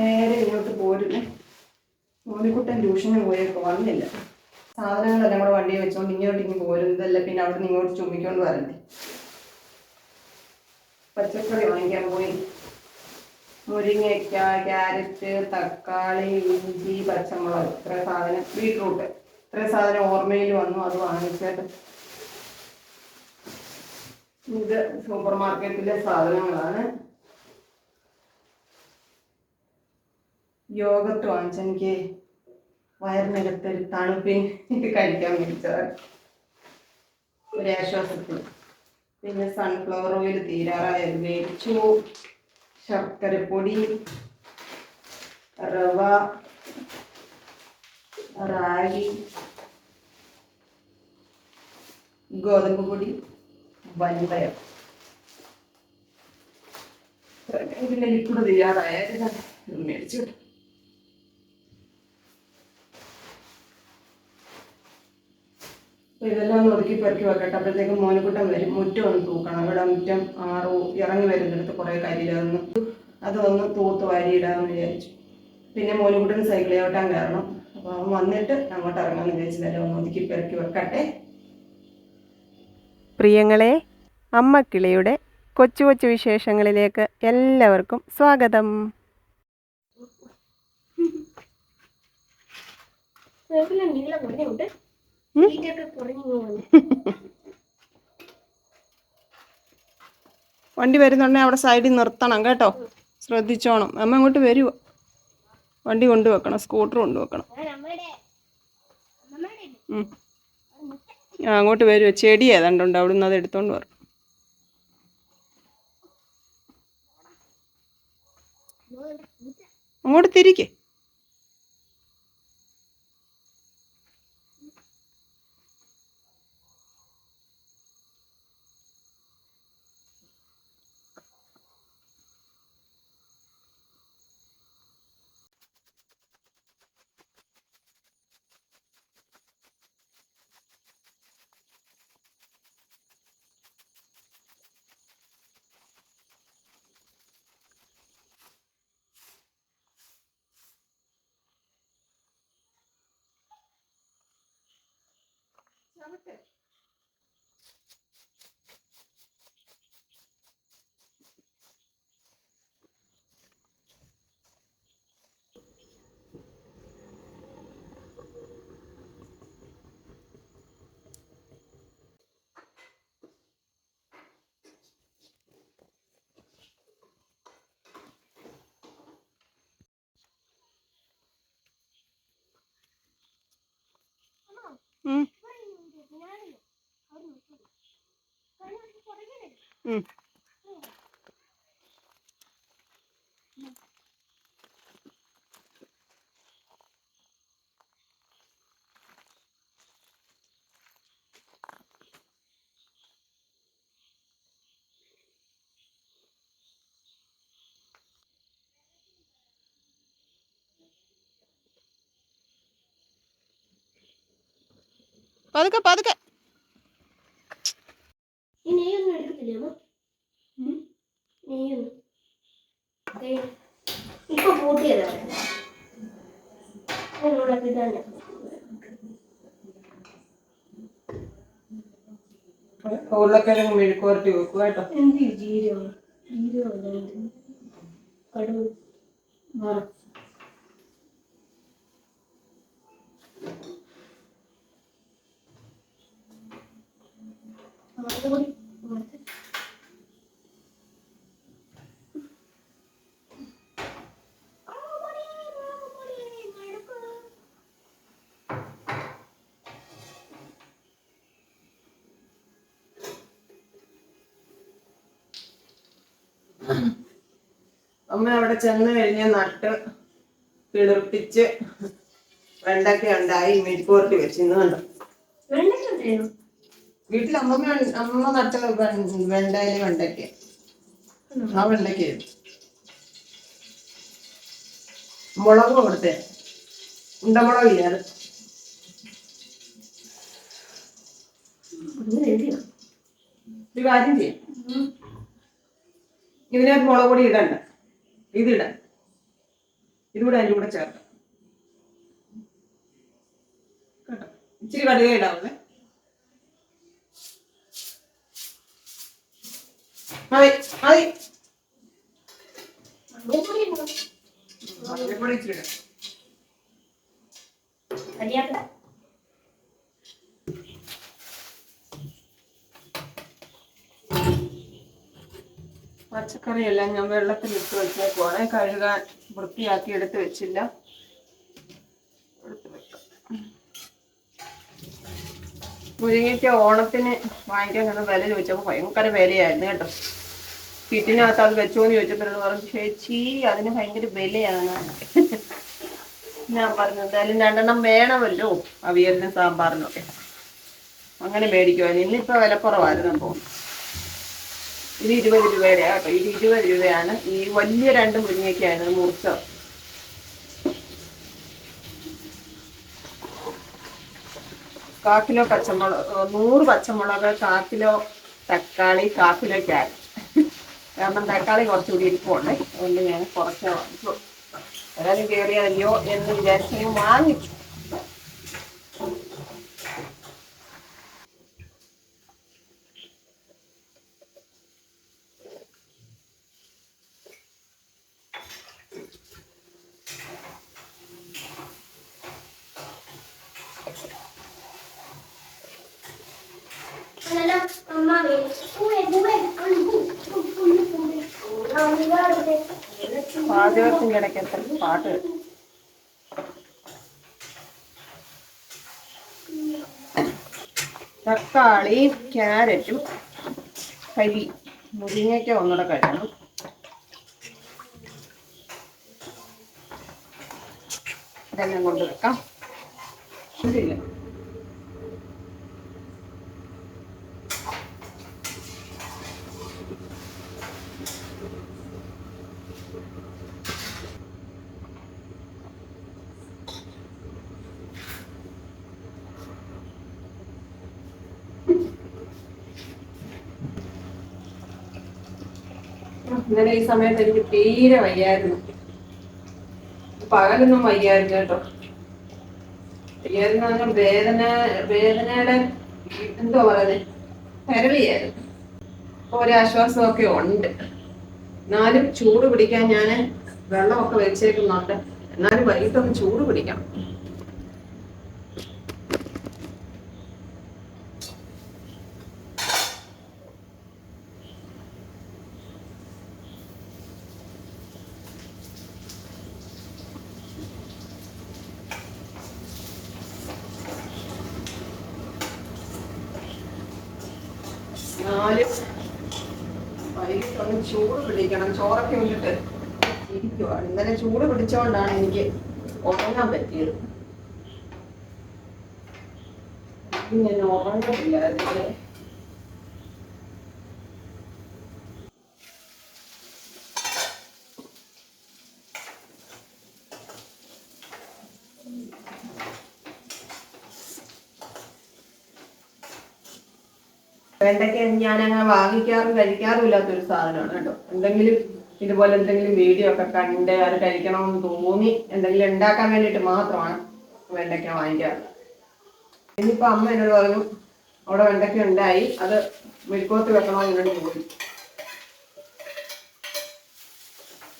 നേരെ ഇങ്ങോട്ട് പോരുന്നേ. മോനിക്കുട്ടൻ ട്യൂഷന് പോയപ്പോൾ വന്നില്ല. സാധനങ്ങളെല്ലാം കൂടെ വണ്ടിയിൽ വെച്ചോണ്ട് ഇങ്ങോട്ട് ഇങ്ങ് പോരുന്നതല്ല പിന്നെ അവിടെ നിന്ന് ഇങ്ങോട്ട് ചുമ്മിക്കൊണ്ട് വരണ്ടേ. പച്ചക്കറി വാങ്ങിക്കാൻ പോയി. മുരിങ്ങയ്ക്ക ക്യാരറ്റ് തക്കാളി ഇഞ്ചി പച്ചമുളക് ഇത്ര സാധനം. ബീട്രൂട്ട്. ഇത്ര സാധനം ഓർമ്മയിൽ വന്നു. അത് വാങ്ങിച്ചിട്ട് ഇത് സൂപ്പർ മാർക്കറ്റിലെ സാധനങ്ങളാണ്. യോഗത്ത് വാങ്ങിച്ച എനിക്ക് വയറിനകത്തൊരു തണുപ്പിന് കഴിക്കാൻ മേടിച്ചതാണ്. ഒരു ആശ്വാസത്തിൽ പിന്നെ സൺഫ്ലവർ ഓയിൽ തീരാറായത് മേടിച്ചു. ശർക്കരപ്പൊടി റവ റാഗി ഗോതമ്പ് പൊടി വൻപയർ ഇതിന്റെ ലിക്വിഡ് തയ്യാറായത് ഇത് മേടിച്ചു. കേട്ടോ. അപ്പൊ ഇതെല്ലാം ഒന്ന് ഒതുക്കി പെറുക്കി വെക്കട്ടെ. അപ്പോഴത്തേക്കും മോനുകുട്ടം വരും. മുറ്റം ഒന്ന് തൂക്കണം. ഇവിടെ മുറ്റം ആറു ഇറങ്ങി വരുന്നിടത്ത് കുറേ കരിയിലൊന്ന് അതൊന്ന് തൂത്ത് വാരിയിടാമെന്ന് വിചാരിച്ചു. പിന്നെ മോനുകുട്ടൻ സൈക്കിൾ ചവിട്ടാൻ കയറണം. അപ്പോൾ അവൻ വന്നിട്ട് അങ്ങോട്ട് ഇറങ്ങാമെന്ന് വിചാരിച്ചില്ല ഒന്ന് ഒതുക്കി പെറുക്കി വെക്കട്ടെ. പ്രിയങ്ങളെ അമ്മക്കിളിയുടെ കൊച്ചു കൊച്ചു വിശേഷങ്ങളിലേക്ക് എല്ലാവർക്കും സ്വാഗതം. പോകുന്നു വണ്ടി വരുന്നുണ്ടെങ്കിൽ അവിടെ സൈഡിൽ നിർത്തണം കേട്ടോ. ശ്രദ്ധിച്ചോണം. അമ്മ ഇങ്ങോട്ട് വരുവോ? വണ്ടി കൊണ്ടുവെക്കണം സ്കൂട്ടർ കൊണ്ടുവെക്കണം. ആ അങ്ങോട്ട് വരുവോ? ചെടി ഏതാണ്ടുണ്ട് നിന്ന് അത് എടുത്തോണ്ട് വരണം. അങ്ങോട്ട് തിരിക്കേ. ಆಗುತ್ತೆ Mm. ம். பதுக்க பதுக்க. ഇതാണ് ഉരുളക്കിഴങ്ങ് മെഴുക്കുവരട്ടി വെക്കുക കേട്ടോ എന്ത് ജീരകം ജീരകം ഇത്. അമ്മ അവിടെ ചെന്ന് കഴിഞ്ഞ് നട്ട് കിളിർപ്പിച്ച് വെണ്ടയ്ക്ക ഉണ്ടായി മെഴുക്കുപുരട്ടി വെച്ച്. കണ്ടോ? ഉണ്ടായോ വീട്ടിൽ അമ്മമ്മ അമ്മ നട്ട വെണ്ടായി വെണ്ടയിൽ വെണ്ടയ്ക്ക. ആ വെണ്ടയ്ക്ക മുളക് കൊടുത്തേ. ഉണ്ടമുളക് അത്? എഴുതിയോ? ഒരു കാര്യം ചെയ്യാം. ഇതിനകത്ത് മുളക് പൊടി ഇടണ്ട. ഇതിടാം. ഇതുകൂടെ അതിന്റെ കൂടെ ചേർക്കാം. കേട്ടോ? ഇച്ചിരി കടുകയിടാവുന്നേ മതി മതി. മഞ്ഞപ്പൊടി ഇച്ചിരി ഇടാം. പച്ചക്കറിയെല്ലാം ഞാൻ വെള്ളത്തിൽ ഇട്ട് വെച്ചേക്കുവാണ് കഴുകാൻ വൃത്തിയാക്കി എടുത്ത് വെച്ചില്ല. എടുത്ത്. മുരിങ്ങയ്ക്ക് ഓണത്തിന് വാങ്ങിക്കാൻ കിട്ടുന്ന വില ചോദിച്ചപ്പോൾ ഭയങ്കര വിലയായിരുന്നു കേട്ടോ. കിറ്റിനകത്ത് അത് വെച്ചോന്ന് ചോദിച്ചപ്പോൾ പറഞ്ഞു ചേച്ചി അതിന് ഭയങ്കര വിലയാണ്. ഞാൻ പറഞ്ഞു എന്തായാലും രണ്ടെണ്ണം വേണമല്ലോ അവിയലിനും സാമ്പാറിനൊക്കെ അങ്ങനെ മേടിക്കുവാൻ ഇന്നിപ്പോ വിലക്കുറവായിരുന്നു തോന്നുന്നു. ഇത് ഇരുപത് രൂപയുടെ കേട്ടോ ഇത് ഇരുപത് രൂപയാണ്. ഈ വലിയ രണ്ട് മുരിങ്ങയ്ക്കാണ് മുറിച്ച കാ കിലോ പച്ചമുളക് നൂറ് പച്ചമുളക് കാ കിലോ തക്കാളി കാ കിലോ ക്യാരറ്റ്. കാരണം തക്കാളി കുറച്ചുകൂടി ഇരിപ്പുണ്ട്. അതുകൊണ്ട് ഞാൻ കുറച്ച് വാങ്ങിച്ചു. ഒരാളും കയറിയതല്ലയോ എന്ന് വിചാരിച്ചു വാങ്ങിച്ചു. ഒരുപാട് ഇടയ്ക്ക് എത്ര പാട്ട്? തക്കാളിയും തക്കാളി ക്യാരറ്റും കരി മുരിങ്ങയ്ക്ക ഒന്നുകൂടെ കഴിക്കണം. ഇതെല്ലാം കൊണ്ട് വെക്കാം ഇന്നലെ ഈ സമയത്ത് എനിക്ക് തീരെ വയ്യായിരുന്നു. പകലൊന്നും വയ്യായിരുന്നു കേട്ടോ. വയ്യായിരുന്നു വേദന വേദനയുടെ എന്തോ പറയുന്നത് കരളിയായിരുന്നു. അപ്പൊ ഒരാശ്വാസമൊക്കെ ഉണ്ട്. എന്നാലും ചൂട് പിടിക്കാൻ ഞാൻ വെള്ളമൊക്കെ വെച്ചേക്കുന്നുണ്ട്. എന്നാലും വൈകിട്ടൊന്ന് ചൂട് പിടിക്കണം എന്നാലും വൈകിട്ടൊന്ന് ചൂട് പിടിക്കണം. ചോറൊക്കെ ഉണ്ടിട്ട് ഇരിക്കുവാണ്. ഇന്നലെ ചൂട് പിടിച്ചോണ്ടാണ് എനിക്ക് ഉറങ്ങാൻ പറ്റിയത്. ഞാൻ ഉറങ്ങത്തില്ലായിരുന്നു. വെണ്ടയ്ക്ക ഞാൻ അങ്ങനെ വാങ്ങിക്കാറും കഴിക്കാറും ഇല്ലാത്തൊരു സാധനമാണ് കേട്ടോ. എന്തെങ്കിലും ഇതുപോലെ എന്തെങ്കിലും വീഡിയോ ഒക്കെ കണ്ട് അത് കഴിക്കണമെന്ന് തോന്നി എന്തെങ്കിലും ഉണ്ടാക്കാൻ വേണ്ടിയിട്ട് മാത്രമാണ് വെണ്ടയ്ക്ക വാങ്ങിക്കാറ്. ഇനിയിപ്പോ അമ്മ എന്നോട് പറഞ്ഞു അവിടെ വെണ്ടയ്ക്ക ഉണ്ടായി അത് മെഴുക്കോത്ത് വെക്കണോ? എന്നോട് തോന്നി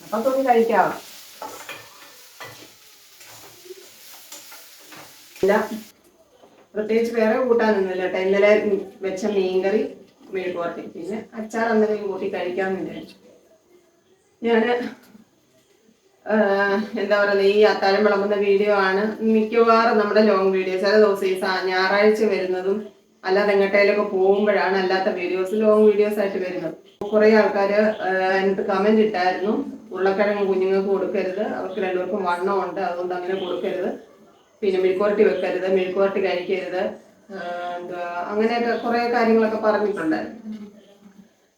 അപ്പൊ തോന്നി കഴിക്കാം. ഇല്ല. പ്രത്യേകിച്ച് വേറെ കൂട്ടാനൊന്നുമില്ല കേട്ടോ. ഇന്നലെ വെച്ച മീൻകറി മെഴുകുവരട്ടി പിന്നെ അച്ചാർ എന്തെങ്കിലും കൂട്ടി കഴിക്കാമെന്ന് വിചാരിച്ചു. ഞാൻ എന്താ പറയുക ഈ അത്താഴം വിളമ്പുന്ന വീഡിയോ ആണ് മിക്കവാറും നമ്മുടെ ലോങ് വീഡിയോസ് ചില ദിവസം ഈ ഞായറാഴ്ച വരുന്നതും അല്ലാതെ എങ്ങോട്ടേലൊക്കെ പോകുമ്പോഴാണ് അല്ലാത്ത വീഡിയോസ് ലോങ് വീഡിയോസ് ആയിട്ട് വരുന്നത്. കുറെ ആൾക്കാർ എനിക്ക് കമന്റ് ഇട്ടായിരുന്നു. ഉരുളക്കിഴങ്ങ് കുഞ്ഞുങ്ങൾക്ക് കൊടുക്കരുത്. അവർക്ക് രണ്ടുപേർക്കും വണ്ണമുണ്ട് അതുകൊണ്ട് അങ്ങനെ കൊടുക്കരുത്. പിന്നെ മെഴുക്കുവരട്ടി വെക്കരുത് മെഴുക്കുവരട്ടി കഴിക്കരുത്. അങ്ങനെയൊക്കെ കുറെ കാര്യങ്ങളൊക്കെ പറഞ്ഞിട്ടുണ്ടായിരുന്നു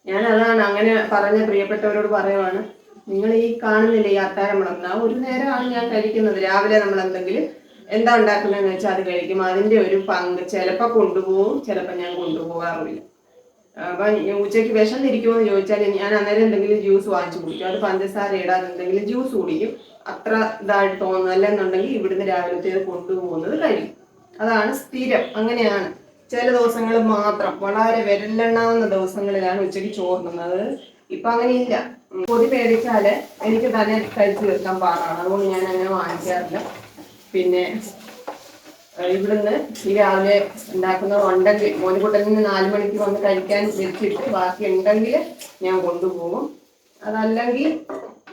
ഞാൻ അതാണ് അങ്ങനെ പറഞ്ഞ പ്രിയപ്പെട്ടവരോട് പറയുവാണ് നിങ്ങൾ ഈ കാണുന്നില്ല ഈ അത്താഴം ആ ഒരു നേരമാണ് ഞാൻ കഴിക്കുന്നത്. രാവിലെ നമ്മൾ എന്തെങ്കിലും എന്താ ഉണ്ടാക്കുന്നതെന്ന് വെച്ചാൽ അത് കഴിക്കും. അതിന്റെ ഒരു പങ്ക് ചിലപ്പോൾ കൊണ്ടുപോകും ചിലപ്പോൾ ഞാൻ കൊണ്ടുപോകാറുമില്ല. അപ്പൊ ഉച്ചയ്ക്ക് വിശന്നിരിക്കുമോ എന്ന് ചോദിച്ചാൽ ഞാൻ അന്നേരം എന്തെങ്കിലും ജ്യൂസ് വാങ്ങിച്ചു കുടിക്കും. അത് പഞ്ചസാര ഇടാതെ എന്തെങ്കിലും ജ്യൂസ് കുടിക്കും. അത്ര ഇതായിട്ട് തോന്നുന്നല്ല എന്നുണ്ടെങ്കിൽ ഇവിടുന്ന് രാവിലത്തേത് കൊണ്ടുപോകുന്നത് കഴിയും അതാണ് സ്ഥിരം. അങ്ങനെയാണ്. ചില ദിവസങ്ങൾ മാത്രം. വളരെ വിരലെണ്ണാവുന്ന ദിവസങ്ങളിലാണ് ഉച്ചയ്ക്ക് ചോറുന്നത് ഇപ്പൊ അങ്ങനെയില്ല. പൊതി പേടിച്ചാൽ എനിക്ക് തന്നെ കഴിച്ചു തീർക്കാൻ പാടാണ്. അതുകൊണ്ട് ഞാൻ അങ്ങനെ വാങ്ങിക്കാറില്ല. പിന്നെ ഇവിടുന്ന് ഈ രാവിലെ ഉണ്ടാക്കുന്ന ഉണ്ടെങ്കിൽ മോനിക്കുട്ടലിന് നാല് മണിക്ക് വന്ന് കഴിക്കാൻ വെച്ചിട്ട് ബാക്കി ഉണ്ടെങ്കിൽ ഞാൻ കൊണ്ടുപോകും. അതല്ലെങ്കിൽ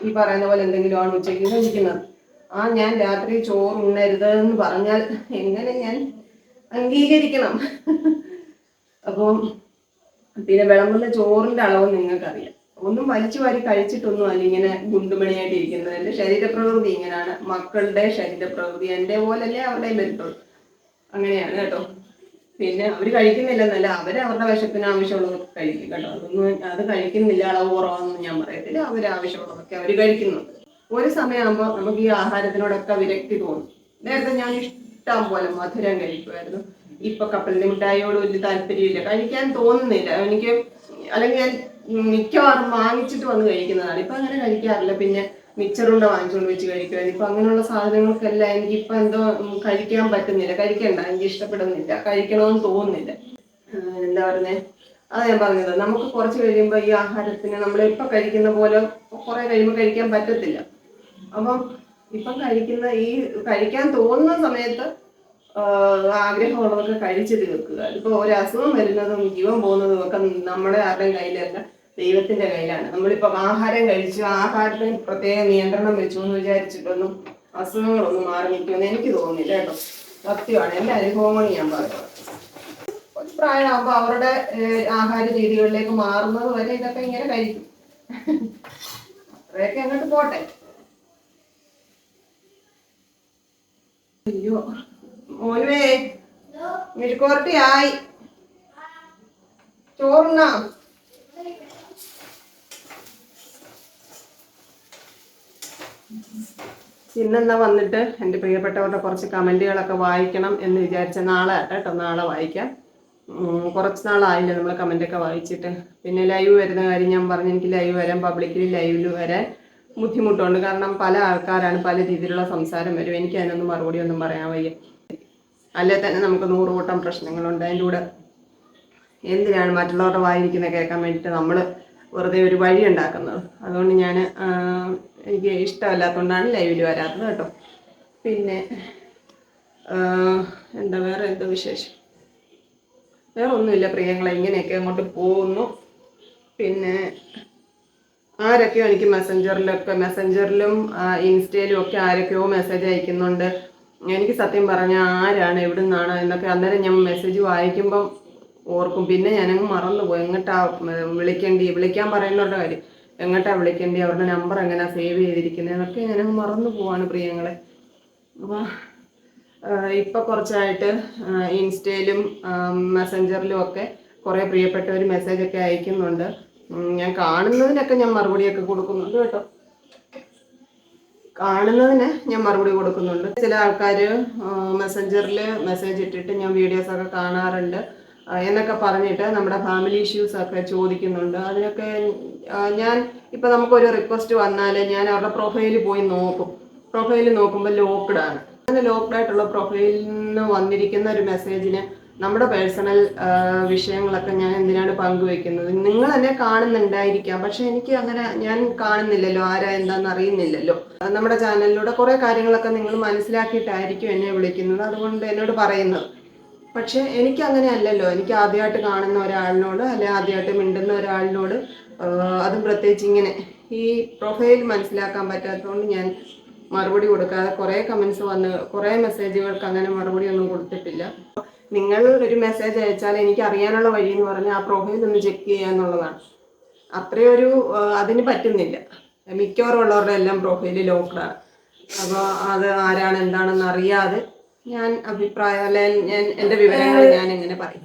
ഈ പറയുന്ന പോലെ എന്തെങ്കിലുമാണ് ഉച്ചയ്ക്ക് കഴിക്കുന്നത്. ആ ഞാൻ രാത്രി ചോറ് ഉണ്ണരുത് എന്ന് പറഞ്ഞാൽ എങ്ങനെ ഞാൻ അംഗീകരിക്കണം? അപ്പം പിന്നെ വിളമ്പുന്ന ചോറിന്റെ അളവ് നിങ്ങൾക്കറിയാം. ഒന്നും വലിച്ചു വാരി കഴിച്ചിട്ടൊന്നും അല്ല ഇങ്ങനെ ഗുണ്ടുമണിയായിട്ട് ഇരിക്കുന്നത് എന്റെ ശരീരപ്രകൃതി ഇങ്ങനെയാണ്. മക്കളുടെ ശരീരപ്രകൃതി. എന്റെ പോലല്ലേ അവരുടെയും വരുത്തുള്ളൂ അങ്ങനെയാണ് കേട്ടോ. പിന്നെ അവർ കഴിക്കുന്നില്ലെന്നല്ല അവർ അവരുടെ വിശപ്പിന് ആവശ്യമുള്ളത് കഴിക്കും കേട്ടോ. അതൊന്നും അത് കഴിക്കുന്നില്ല അളവ് കുറവാണെന്ന് ഞാൻ പറയത്തില്ല. അവർ ആവശ്യമുള്ളതൊക്കെ അവർ കഴിക്കുന്നുണ്ട്. ഒരു സമയമാകുമ്പോൾ നമുക്ക് ഈ ആഹാരത്തിനോടൊക്കെ വിരക്തി തോന്നും. നേരത്തെ ഞാൻ ഇഷ്ടം പോലെ മധുരം കഴിക്കുമായിരുന്നു. ഇപ്പൊ കപ്പലിന്റെ മിഠായിയോട് വലിയ താല്പര്യമില്ല. കഴിക്കാൻ തോന്നുന്നില്ല. എനിക്ക് അല്ലെങ്കിൽ ഞാൻ മിക്കവാറും വാങ്ങിച്ചിട്ട് വന്ന് കഴിക്കുന്നതാണ്. ഇപ്പൊ അങ്ങനെ കഴിക്കാറില്ല. പിന്നെ മിച്ചറുണ്ട വാങ്ങിച്ചുകൊണ്ട് വെച്ച് കഴിക്കുമായിരുന്നു ഇപ്പൊ അങ്ങനെയുള്ള സാധനങ്ങൾക്കെല്ലാം ഇപ്പൊ എന്തോ കഴിക്കാൻ പറ്റുന്നില്ല. കഴിക്കണ്ട. എനിക്ക് ഇഷ്ടപ്പെടുന്നില്ല. കഴിക്കണമെന്ന് തോന്നുന്നില്ല. എന്താ പറയുന്നേ? അത് ഞാൻ പറഞ്ഞത്. നമുക്ക് കുറച്ച് കഴിയുമ്പോൾ ഈ ആഹാരത്തിന് നമ്മൾ ഇപ്പൊ കഴിക്കുന്ന പോലെ കുറെ കഴിയുമ്പോൾ കഴിക്കാൻ പറ്റത്തില്ല. അപ്പം ഇപ്പം കഴിക്കുന്ന ഈ കഴിക്കാൻ തോന്നുന്ന സമയത്ത് ആഗ്രഹമുള്ളതൊക്കെ കഴിച്ചു തീർക്കുക. ഇപ്പൊ ഒരു അസുഖം വരുന്നതും ജീവൻ പോകുന്നതും ഒക്കെ നമ്മുടെ ആരുടെയും കയ്യിലല്ല. ദൈവത്തിന്റെ കയ്യിലാണ്. നമ്മളിപ്പോ ആഹാരം കഴിച്ചു ആഹാരത്തിന് പ്രത്യേക നിയന്ത്രണം വെച്ചു എന്ന് വിചാരിച്ചിട്ടൊന്നും അസുഖങ്ങളൊന്നും മാറി നിൽക്കുമെന്ന് എനിക്ക് തോന്നുന്നില്ല കേട്ടോ. സത്യമാണ്. എന്റെ അനുഭവമാണ് ഞാൻ പറയുന്നത്. ഒരു പ്രായമാകുമ്പോൾ അവരുടെ ആഹാര രീതികളിലേക്ക് മാറുന്നത് വരെ ഇതൊക്കെ ഇങ്ങനെ കഴിക്കും. അത്രയൊക്കെ അങ്ങോട്ട് പോട്ടെ. അയ്യോ. മോനുവേ മിഴുക്കോർട്ടി ആയി ചോറുണ്ണാ. ഇന്നെന്നാ വന്നിട്ട് എന്റെ പ്രിയപ്പെട്ടവരുടെ കുറച്ച് കമന്റുകളൊക്കെ വായിക്കണം എന്ന് വിചാരിച്ച നാളെ കേട്ടോ നാളെ വായിക്കാം. കുറച്ച് നാളായില്ല നമ്മൾ കമന്റൊക്കെ വായിച്ചിട്ട്. പിന്നെ ലൈവ് വരുന്ന കാര്യം ഞാൻ പറഞ്ഞു എനിക്ക് ലൈവ് വരാൻ പബ്ലിക്കിൽ ലൈവിൽ വരാൻ ബുദ്ധിമുട്ടുണ്ട്. കാരണം പല ആൾക്കാരാണ് പല രീതിയിലുള്ള സംസാരം വരും. എനിക്ക് അതിനൊന്നും മറുപടി ഒന്നും പറയാൻ വയ്യ. അല്ലെ തന്നെ നമുക്ക് നൂറുകൂട്ടം പ്രശ്നങ്ങളുണ്ട്. അതിന്റെ കൂടെ എന്തിനാണ് മറ്റുള്ളവരുടെ വായിരിക്കുന്നത് കേൾക്കാൻ വേണ്ടിയിട്ട് നമ്മൾ വെറുതെ ഒരു വഴി ഉണ്ടാക്കുന്നത്? അതുകൊണ്ട് ഞാൻ എനിക്ക് ഇഷ്ടമല്ലാത്തതുകൊണ്ടാണ് ലൈവിൽ വരാത്തത് കേട്ടോ. പിന്നെ എന്താ വേറെ എന്തോ വിശേഷം? വേറെ ഒന്നുമില്ല പ്രിയങ്ങളെ ഇങ്ങനെയൊക്കെ അങ്ങോട്ട് പോകുന്നു. പിന്നെ ആരൊക്കെയോ എനിക്ക് മെസ്സഞ്ചറിലൊക്കെ മെസ്സഞ്ചറിലും ഇൻസ്റ്റയിലും ഒക്കെ ആരൊക്കെയോ മെസ്സേജ് അയക്കുന്നുണ്ട്. എനിക്ക് സത്യം പറഞ്ഞാൽ ആരാണ് എവിടെ നിന്നാണ് എന്നൊക്കെ അന്നേരം ഞാൻ മെസ്സേജ് വായിക്കുമ്പം ഓർക്കും. പിന്നെ ഞാനങ്ങ് മറന്നു പോയി എങ്ങോട്ടാ വിളിക്കേണ്ടി വിളിക്കാൻ പറയുന്നവരുടെ കാര്യം. എങ്ങോട്ടാ വിളിക്കേണ്ടി? അവരുടെ നമ്പർ എങ്ങനെയാ സേവ് ചെയ്തിരിക്കുന്നത് എന്നൊക്കെ ഞാനങ്ങ് മറന്നു പോവാണ് പ്രിയങ്ങളെ. അപ്പോൾ ഇപ്പൊ കുറച്ചായിട്ട് ഇൻസ്റ്റയിലും മെസ്സഞ്ചറിലും ഒക്കെ കുറേ പ്രിയപ്പെട്ടവർ മെസ്സേജ് ഒക്കെ അയക്കുന്നുണ്ട്. ഞാൻ കാണുന്നതിനൊക്കെ ഞാൻ മറുപടിയൊക്കെ കൊടുക്കുന്നുണ്ട് കേട്ടോ. കാണുന്നതിന് ഞാൻ മറുപടി കൊടുക്കുന്നുണ്ട്. ചില ആൾക്കാർ മെസ്സഞ്ചറിൽ മെസ്സേജ് ഇട്ടിട്ട് ഞാൻ വീഡിയോസ് ഒക്കെ കാണാറുണ്ട്. എന്നൊക്കെ പറഞ്ഞിട്ട് നമ്മുടെ ഫാമിലി ഇഷ്യൂസ് ഒക്കെ ചോദിക്കുന്നുണ്ട്. അതിനൊക്കെ ഞാൻ ഇപ്പൊ നമുക്കൊരു റിക്വസ്റ്റ് വന്നാൽ ഞാൻ അവരുടെ പ്രൊഫൈലിൽ പോയി നോക്കും. പ്രൊഫൈൽ നോക്കുമ്പോൾ ലോക്ക്ഡ് ആണ്. അങ്ങനെ ലോക്ക്ഡ് ആയിട്ടുള്ള പ്രൊഫൈലിൽ നിന്ന് വന്നിരിക്കുന്ന ഒരു മെസ്സേജിന് നമ്മുടെ പേഴ്സണൽ വിഷയങ്ങളൊക്കെ ഞാൻ എന്തിനാണ് പങ്കുവെക്കുന്നത്? നിങ്ങൾ എന്നെ കാണുന്നുണ്ടായിരിക്കാം. പക്ഷെ എനിക്ക് അങ്ങനെ ഞാൻ കാണുന്നില്ലല്ലോ. ആരാ എന്താന്ന് അറിയുന്നില്ലല്ലോ. നമ്മുടെ ചാനലിലൂടെ കുറെ കാര്യങ്ങളൊക്കെ നിങ്ങൾ മനസ്സിലാക്കിയിട്ടായിരിക്കും എന്നെ വിളിക്കുന്നത്. അതുകൊണ്ട് എന്നോട് പറയുന്നത്. പക്ഷെ എനിക്ക് അങ്ങനെ അല്ലല്ലോ എനിക്ക് ആദ്യമായിട്ട് കാണുന്ന ഒരാളിനോട് അല്ലെ ആദ്യമായിട്ട് മിണ്ടുന്ന ഒരാളിനോട് അതും പ്രത്യേകിച്ച് ഇങ്ങനെ ഈ പ്രൊഫൈൽ മനസ്സിലാക്കാൻ പറ്റാത്തതുകൊണ്ട് ഞാൻ മറുപടി കൊടുക്കാതെ കുറേ കമൻസ് വന്ന് കുറേ മെസ്സേജുകൾക്ക് അങ്ങനെ മറുപടി ഒന്നും കൊടുത്തിട്ടില്ല. നിങ്ങൾ ഒരു മെസ്സേജ് അയച്ചാൽ എനിക്ക് അറിയാനുള്ള വഴി എന്ന് പറഞ്ഞാൽ ആ പ്രൊഫൈൽ ഒന്ന് ചെക്ക് ചെയ്യുക എന്നുള്ളതാണ്. അത്രയൊരു അതിന് പറ്റുന്നില്ല. മിക്കവാറും ഉള്ളവരുടെ എല്ലാം പ്രൊഫൈൽ ലോക്ക്ഡാണ് അപ്പോൾ അത് ആരാണ് എന്താണെന്ന് അറിയാതെ ഞാൻ അഭിപ്രായം അല്ലെ ഞാൻ എന്റെ വിവരങ്ങൾ ഞാൻ എങ്ങനെ പറയും.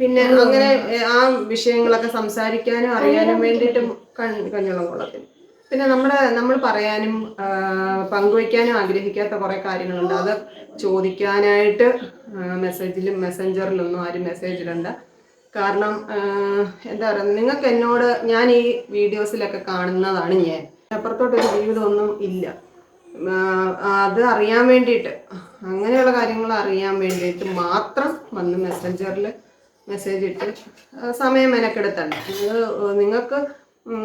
പിന്നെ അങ്ങനെ ആ വിഷയങ്ങളൊക്കെ സംസാരിക്കാനും അറിയാനും വേണ്ടിട്ട് കഞ്ഞുള്ള കഞ്ഞോളം കൊള്ളത്തില്ല പിന്നെ നമ്മുടെ നമ്മൾ പറയാനും പങ്കുവയ്ക്കാനും ആഗ്രഹിക്കാത്ത കുറേ കാര്യങ്ങളുണ്ട്. അത് ചോദിക്കാനായിട്ട് മെസ്സേജിലും മെസ്സഞ്ചറിലൊന്നും ആരും മെസ്സേജ് ഇടണ്ട. കാരണം എന്താ പറയുക നിങ്ങൾക്ക് എന്നോട് ഞാൻ ഈ വീഡിയോസിലൊക്കെ കാണുന്നതാണ് ഞാൻ. അപ്പുറത്തോട്ടൊരു ജീവിതമൊന്നും ഇല്ല. അത് അറിയാൻ വേണ്ടിയിട്ട്. അങ്ങനെയുള്ള കാര്യങ്ങൾ അറിയാൻ വേണ്ടിയിട്ട് മാത്രം വന്ന് മെസ്സഞ്ചറിൽ മെസ്സേജ് ഇട്ട് സമയം മെനക്കെടുത്തണ്ട. നിങ്ങൾ നിങ്ങൾക്ക്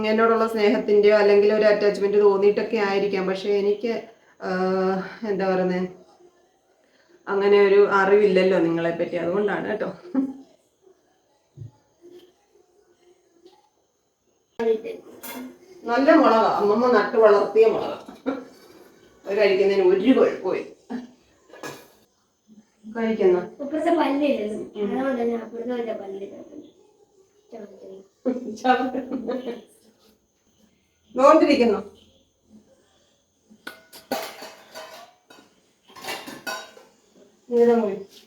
എന്നോടുള്ള സ്നേഹത്തിന്റെയോ അല്ലെങ്കിൽ ഒരു അറ്റാച്ച്മെന്റ് തോന്നിയിട്ടൊക്കെ ആയിരിക്കാം. പക്ഷേ എനിക്ക് എന്താ പറയുന്നത് അങ്ങനെ ഒരു അറിവില്ലല്ലോ നിങ്ങളെ പറ്റി അതുകൊണ്ടാണ് കേട്ടോ. നല്ല മുളകാ. അമ്മമ്മ നട്ട് വളർത്തിയ മുളക. കഴിക്കുന്നതിന് ഒരു കുഴപ്പമില്ല കഴിക്കുന്നു. ഇപ്പുറത്തെ പല്ലില്ലല്ലോ അതുകൊണ്ട് തന്നെ അപ്പുറത്തെ വല്ല പല്ലില്ല നോണ്ടിരിക്കുന്നു വെള്ളം ഒഴിച്ചു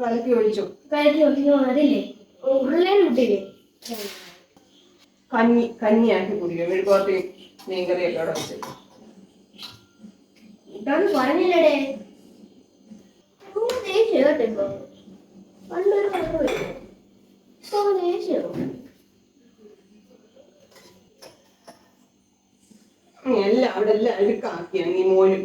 കലക്കി ഒഴിച്ചു. കലക്കി ഒഴിച്ചു. അതില്ലേ ഉരുളേൻ കഞ്ഞി കഞ്ഞിയാക്കി കുടിക്കുക മെഴുകുവരട്ടി മീൻകറിയൊക്കെ അവിടെ വെച്ച് പറഞ്ഞില്ലടേ ഭയങ്കര ദേഷ്യം കേട്ടോ ഇപ്പൊ. പണ്ടൊരു കുഴപ്പമില്ല ഇപ്പൊ ദേഷ്യം ഉം, എല്ലാം അവിടെ എല്ലാം അഴുക്കാക്കിയാണ് ഈ മോനും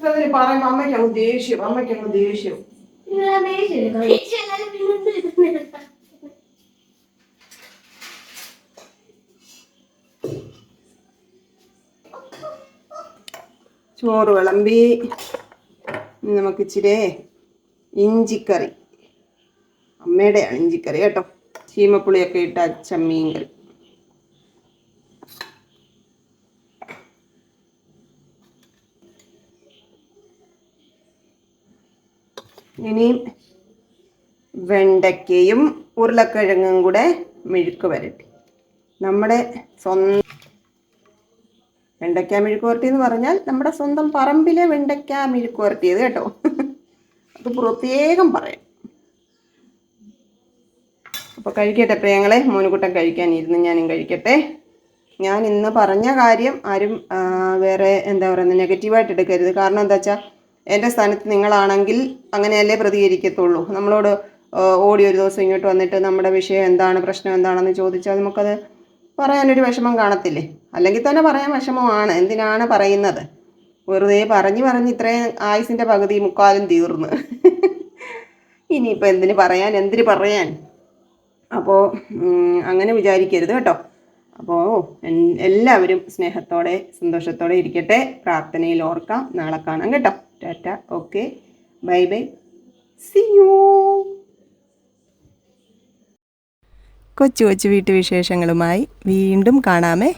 ഇതതിന് പറയുമ്പോ അമ്മയ്ക്ക് അങ്ങ് ദേഷ്യം. അമ്മയ്ക്ക് അങ്ങ് ദേഷ്യം ചോറ് വിളമ്പി. നമുക്ക് ഇച്ചിരി ഇഞ്ചിക്കറി. അമ്മയുടെയാണ് ഇഞ്ചിക്കറി കേട്ടോ. ചീമപ്പുളിയൊക്കെ ഇട്ട ചമ്മീൻ കറി ഇനിയും വെണ്ടയ്ക്കയും ഉരുളക്കിഴങ്ങും കൂടെ മെഴുക്ക് വരട്ടി. നമ്മുടെ സ്വന്തം വെണ്ടയ്ക്ക മെഴുക്ക് പുരട്ടി എന്ന് പറഞ്ഞാൽ നമ്മുടെ സ്വന്തം പറമ്പിലെ വെണ്ടയ്ക്ക മെഴുക്ക് പുരട്ടിയത് കേട്ടോ. അത് പ്രത്യേകം പറയാം. അപ്പോൾ കഴിക്കട്ടെ പ്രിയങ്ങളെ മോനുകുട്ടം കഴിക്കാൻ ഇരുന്ന് ഞാനും കഴിക്കട്ടെ. ഞാൻ ഇന്ന് പറഞ്ഞ കാര്യം ആരും വേറെ എന്താ പറയുന്നത് നെഗറ്റീവായിട്ട് എടുക്കരുത്. കാരണം എന്താ വെച്ചാൽ എന്റെ സ്ഥാനത്ത് നിങ്ങളാണെങ്കിൽ അങ്ങനെയല്ലേ പ്രതികരിക്കത്തുള്ളൂ. നമ്മളോട് ഓടി ഒരു ദിവസം ഇങ്ങോട്ട് വന്നിട്ട് നമ്മുടെ വിഷയം എന്താണ് പ്രശ്നം എന്താണെന്ന് ചോദിച്ചാൽ നമുക്കത് പറയാനൊരു വിഷമം കാണത്തില്ലേ? അല്ലെങ്കിൽ തന്നെ പറയാൻ വിഷമമാണ്. എന്തിനാണ് പറയുന്നത്? വെറുതെ പറഞ്ഞു പറഞ്ഞ് ഇത്രയും ആയുസിന്റെ പകുതി മുക്കാലും തീർന്ന്. ഇനിയിപ്പോൾ എന്തിന് പറയാൻ എന്തിന് പറയാൻ? അപ്പോൾ അങ്ങനെ വിചാരിക്കരുത് കേട്ടോ. അപ്പോൾ എല്ലാവരും സ്നേഹത്തോടെ സന്തോഷത്തോടെ ഇരിക്കട്ടെ. പ്രാർത്ഥനയിൽ ഓർക്കാം. നാളെ കാണാം കേട്ടോ. Tata. Okay. Bye bye. See you കൊച്ചു കൊച്ചു വീട്ടുവിശേഷങ്ങളുമായി വീണ്ടും കാണാമേ.